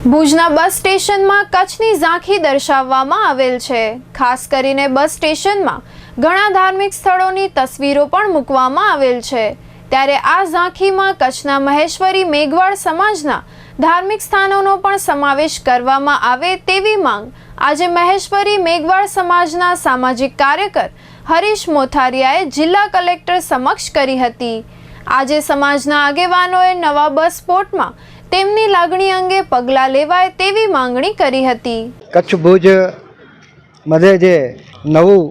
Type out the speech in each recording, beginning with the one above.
ભુજના બસ સ્ટેશનમાં કચ્છની ઝાંખી દર્શાવવામાં આવેલ છે. ખાસ કરીને બસ સ્ટેશનમાં ઘણા ધાર્મિક સ્થળોની તસવીરો પણ મૂકવામાં આવેલ છે. ત્યારે આ ઝાંખીમાં કચ્છના મહેશ્વરી મેઘવાળ સમાજના ધાર્મિક સ્થાનોનો પણ સમાવેશ કરવામાં આવે તેવી માંગ આજે મહેશ્વરી મેઘવાળ સમાજના સામાજિક કાર્યકર હરીશ મોથારિયાએ જિલ્લા કલેક્ટર સમક્ષ કરી હતી. આજે સમાજના આગેવાનોએ નવા બસ સ્પોટમાં તેમની લાગણી અંગે પગલાં લેવાય તેવી માંગણી કરી હતી. કચ્છ ભુજ મધ્ય જે નવું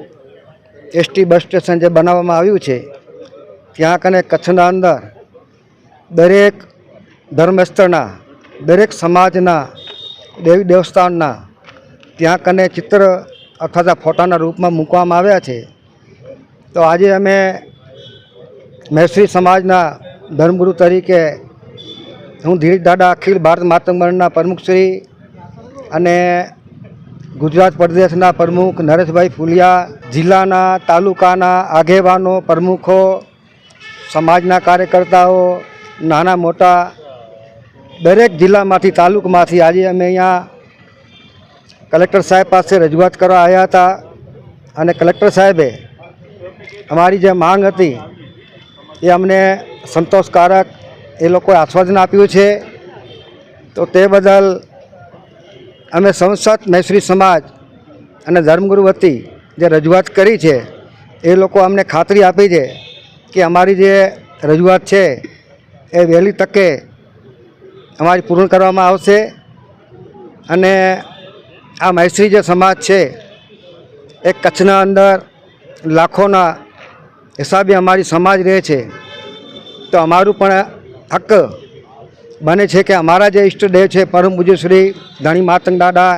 એસટી બસ સ્ટેશન જે બનાવવામાં આવ્યું છે, ત્યાં કને કચ્છના અંદર દરેક ધર્મસ્થળના, દરેક સમાજના, દેવી દેવસ્થાનના, ત્યાં કને ચિત્ર અથવા ફોટાના રૂપમાં મૂકવામાં આવ્યા છે. તો આજે અમે મહેશ્રી સમાજના ધર્મગુરુ તરીકે હું ધીરજ દાદા અખિલ ભારત માતંગમંડળના પ્રમુખશ્રી પ્રમુખ શ્રી અને ગુજરાત પ્રદેશના પ્રમુખ નરેશભાઈ ફુલિયા, જિલ્લાના તાલુકાના આગેવાનો, પ્રમુખો, સમાજના કાર્યકર્તાઓ, નાના મોટા, દરેક જિલ્લામાંથી, તાલુકામાંથી આજે અમે અહીંયા કલેક્ટર સાહેબ પાસે રજૂઆત કરવા આવ્યા હતા અને કલેક્ટર સાહેબે અમારી જે માંગ હતી એ અમને સંતોષકારક એ લોકોએ આશ્વાસન આપ્યું છે. તો તે બદલ અમે સંસદ મૈશ્રી સમાજ અને ધર્મગુરુ વતી જે રજૂઆત કરી છે, એ લોકો અમને ખાતરી આપી છે કે અમારી જે રજૂઆત છે, એ વહેલી તકે અમારી પૂર્ણ કરવામાં આવશે. અને આ મૈત્રી જે સમાજ છે, એ કચ્છના અંદર લાખોના હિસાબે અમારી સમાજ રહે છે. તો અમારું પણ હક બને છે કે અમારા જે ઈષ્ટદેવ છે, પરમ પૂજ્ય શ્રી ધણી માતંગ દાદા,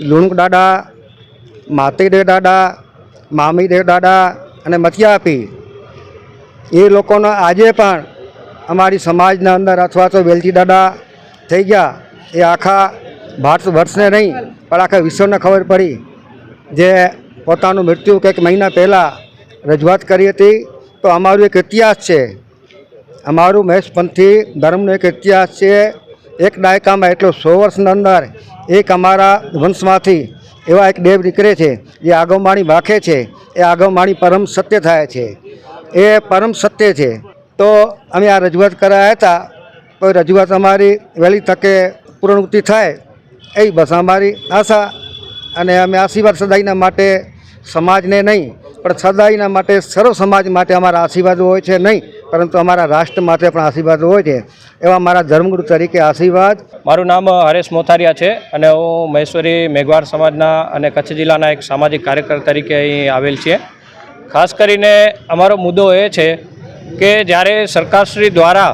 લુણુક દાદા, માતેદેવ દાદા, મામીદેવ દાદા અને મથિયાપી એ લોકોનો આજે પણ અમારી સમાજના અંદર અથવા તો વેલજી દાદા થઈ ગયા, એ આખા ભારત વર્ષને નહીં, પણ આખા વિશ્વને ખબર પડી જે પોતાનું મૃત્યુ કંઈક મહિના પહેલાં રજૂઆત કરી હતી, તો અમારું એક ઇતિહાસ છે અમારું મહેશપંથી ધર્મનો એક ઇતિહાસ છે. એક દાયકામાં એટલો સો વર્ષના અંદર એક અમારા વંશમાંથી એવા એક દેવ નીકળે છે જે આગમવાણી વાંખે છે, એ આગમવાણી પરમ સત્ય થાય છે. એ પરમ સત્ય છે. તો અમે આ રજૂઆત કરાયા હતા. કોઈ રજૂઆત અમારી વહેલી તકે પૂર્ણવૃત્તિ થાય એ બસ અમારી આશા. અને અમે આશીર્વાદ સદાયના માટે સમાજને નહીં, પણ સદાયના માટે સર્વ સમાજ માટે અમારા આશીર્વાદ હોય છે નહીં. પરંતુ અમારા રાષ્ટ્ર માટે પણ આશીર્વાદ હોય છે એવા મારા ધર્મગુરુ તરીકે આશીર્વાદ. મારું નામ હરેશ મોથારિયા છે અને હું મહેશ્વરી મેઘવાડ સમાજના અને કચ્છ જિલ્લાના એક સામાજિક કાર્યકર તરીકે અહીં આવેલ છીએ. ખાસ કરીને અમારો મુદ્દો એ છે કે જ્યારે સરકારશ્રી દ્વારા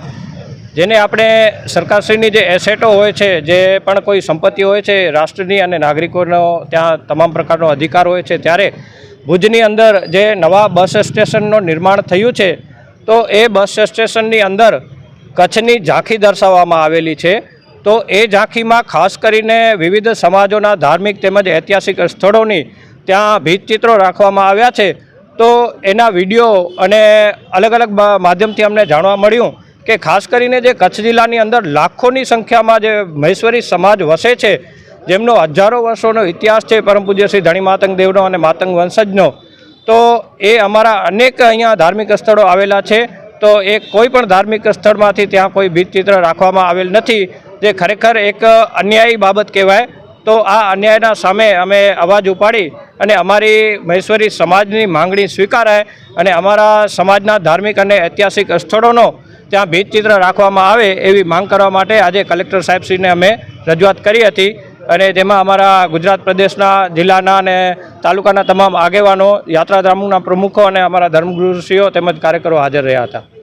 જેને આપણે સરકારશ્રીની જે એસેટો હોય છે, જે પણ કોઈ સંપત્તિ હોય છે, રાષ્ટ્રની અને નાગરિકોનો ત્યાં તમામ પ્રકારનો અધિકાર હોય છે, ત્યારે ભુજની અંદર જે નવા બસ સ્ટેશનનું નિર્માણ થયું છે તો એ બસ સ્ટેશનની અંદર કચ્છની ઝાંખી દર્શાવવામાં આવેલી છે. તો એ ઝાંખીમાં ખાસ કરીને વિવિધ સમાજોના ધાર્મિક તેમજ ઐતિહાસિક સ્થળોની ત્યાં ભીતચિત્રો રાખવામાં આવ્યા છે. તો એના વીડિયો અને અલગ અલગ માધ્યમથી અમને જાણવા મળ્યું કે ખાસ કરીને જે કચ્છ જિલ્લાની અંદર લાખોની સંખ્યામાં જે મહેશ્વરી સમાજ વસે છે, જેમનો હજારો વર્ષોનો ઇતિહાસ છે. પરમ પૂજ્ય શ્રી ધણી માતંગ દેવનો અને માતંગ વંશજનો. તો એ અમારા અનેક અહીંયા ધાર્મિક સ્થળો આવેલા છે. તો એ કોઈ પણ ધાર્મિક સ્થળમાંથી ત્યાં કોઈ ભીતચિત્ર રાખવામાં આવેલ નથી. જે ખરેખર એક અન્યાયી બાબત કહેવાય. તો આ અન્યાયના સામે અમે અવાજ ઉપાડી અને અમારી મહેશ્વરી સમાજની માંગણી સ્વીકારાય અને અમારા સમાજના ધાર્મિક અને ઐતિહાસિક સ્થળોનો ત્યાં ભીતચિત્ર રાખવામાં આવે એવી માંગ કરવા માટે આજે કલેક્ટર સાહેબશ્રીને અમે રજૂઆત કરી હતી. અને તેમાં અમારા ગુજરાત પ્રદેશના જિલ્લાના અને તાલુકાના તમામ આગેવાનો યાત્રાધામોના પ્રમુખો અને અમારા ધર્મગુરુશ્રીઓ તેમજ કાર્યકરો હાજર રહ્યા હતા.